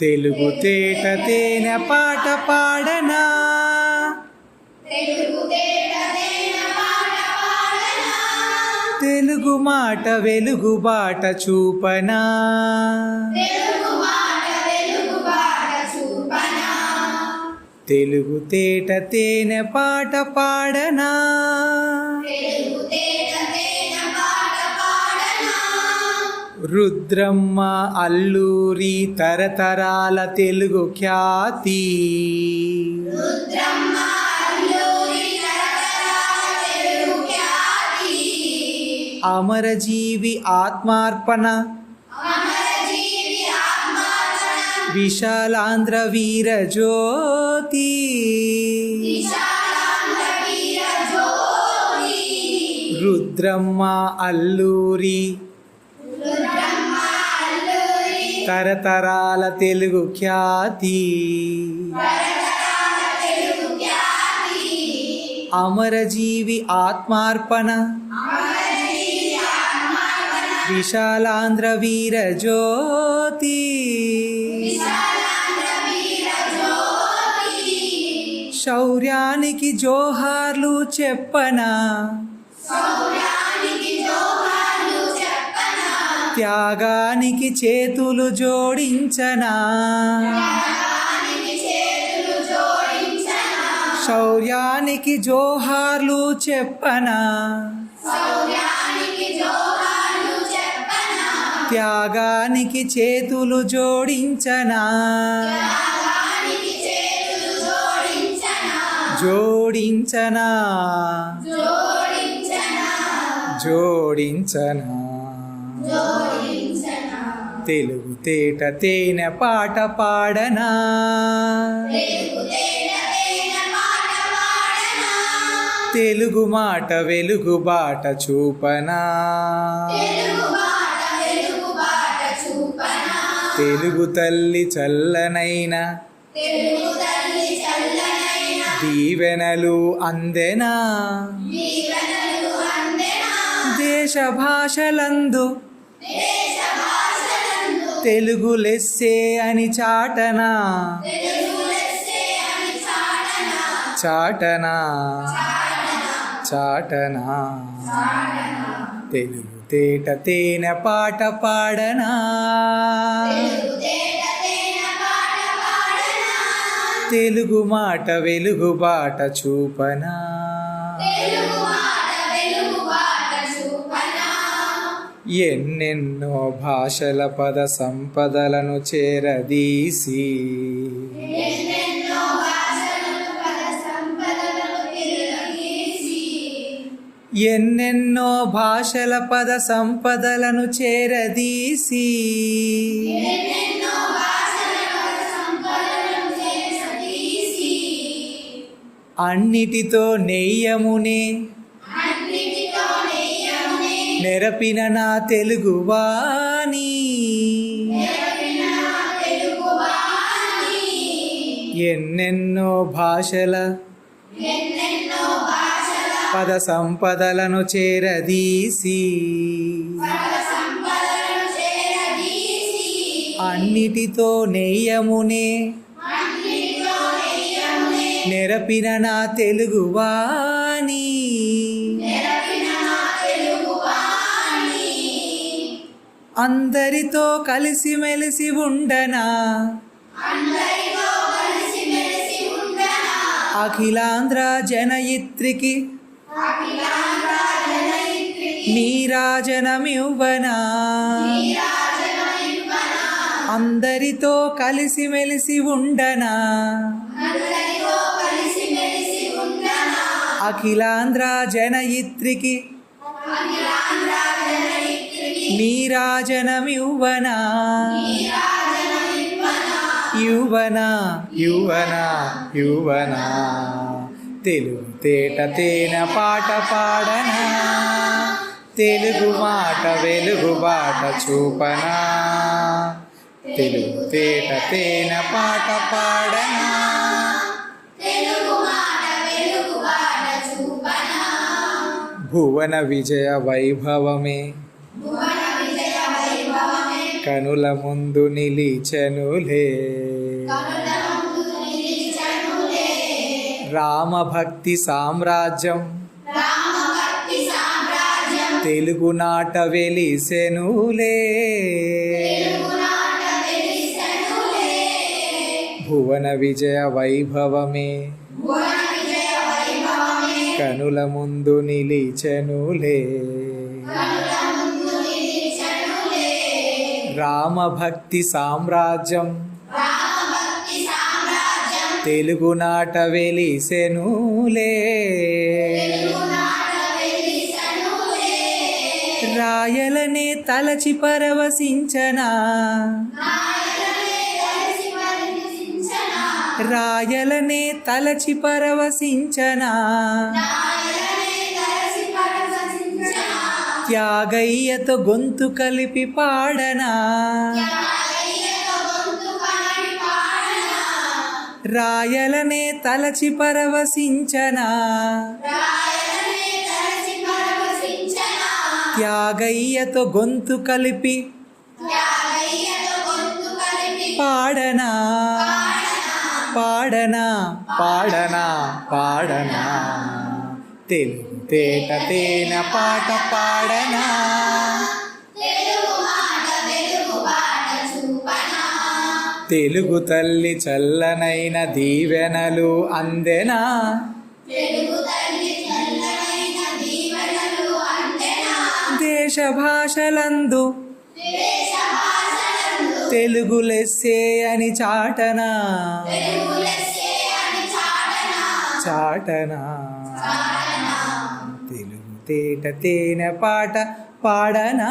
తెలుగు తేట తేనె పాట పాడనా? తెలుగు మాట వెలుగు బాట చూపనా? తెలుగు తేట తేనె పాట పాడనా? రుద్రమ్మ అల్లూరి తరతరాల తెలుగు ఖ్యాతి. అమరజీవి ఆత్మార్పణ. విశాలాంధ్ర వీర జ్యోతి. రుద్రమ్మ అల్లూరి తరతరాల తెలుగు ఖ్యాతి. అమరజీవి ఆత్మార్పణ. విశాలాంధ్ర వీర జ్యోతి శౌర్యానికి జోహార్లు చెప్పనా. త్యాగానికి చేతులు జోడించనా? శౌర్యానికి జోహార్లు చెప్పనా? త్యాగానికి చేతులు జోడించనా? జోడించనా? జోడించనా? తెలుగు తేట తేనె పాట పాడనా? తెలుగు మాట వెలుగు బాట చూపనా? తెలుగు తల్లి చల్లనైన? దీవెనలు అందెనా? దేశ భాషలందు తెలుగు లెస్సే అని చాటనా? చాటనా? చాటనా? తెలుగు తేట తేనె పాట పాడనా? తెలుగు మాట వెలుగు బాట చూపనా? ఎన్నెన్నో భాషల పద సంపదలను చేరదీసి. ఎన్నెన్నో భాషల పద సంపదలను చేరదీసి. అన్నిటితో నెయ్యమునే నెరపిన నా తెలుగువాణి ఎన్నెన్నో భాషల పద సంపదలను చేరదీసి. అన్నిటితో నెయ్యమునే నెరపిన నా తెలుగువాణి అందరితో కలిసిమెలిసి ఉండనా? అఖిలాంధ్ర జనయిత్రికి నీరాజనమివ్వనా? అందరితో కలిసిమెలిసి ఉండనా? అఖిలాంధ్ర జనయిత్రికి నీరాజనమివ్వనా? యువన? యువన? యువన? తెలుగు తేట తేన పాట పాడనా? తెలుగు మాట వెలుగు బాట చూపనా? తెలుగు తేట తేన పాట పాడనా? భువన విజయ వైభవమే కనుల ముందు నిలిచెనులే రామభక్తి సామ్రాజ్యం. తెలుగునాట వెలిసెనులే భువన విజయ వైభవమే. కనుల ముందు నిలిచెనులే రామభక్తి సామ్రాజ్యం. తెలుగునాట వెలిసెనులే రాయలనే తలచి పరవశించనా. రాయలనే తలచి పరవశించనా. త్యాగయ్యతో గొంతు కలిపి పాడనా? రాయలనే తలచి పరవశించనా? త్యాగయ్యతో గొంతు కలిపి పాడనా? పాడనా? పాడనా? పాడనా? తెలుగు తేట తేన పాట పాడనా? తెలుగు తల్లి చల్లనైన దీవెనలు అందెనా? దేశ భాషలందు తెలుగు లెస్సే అని చాటనా? చాటనా? తెలుగు తేట తేనె పాట పాడనా?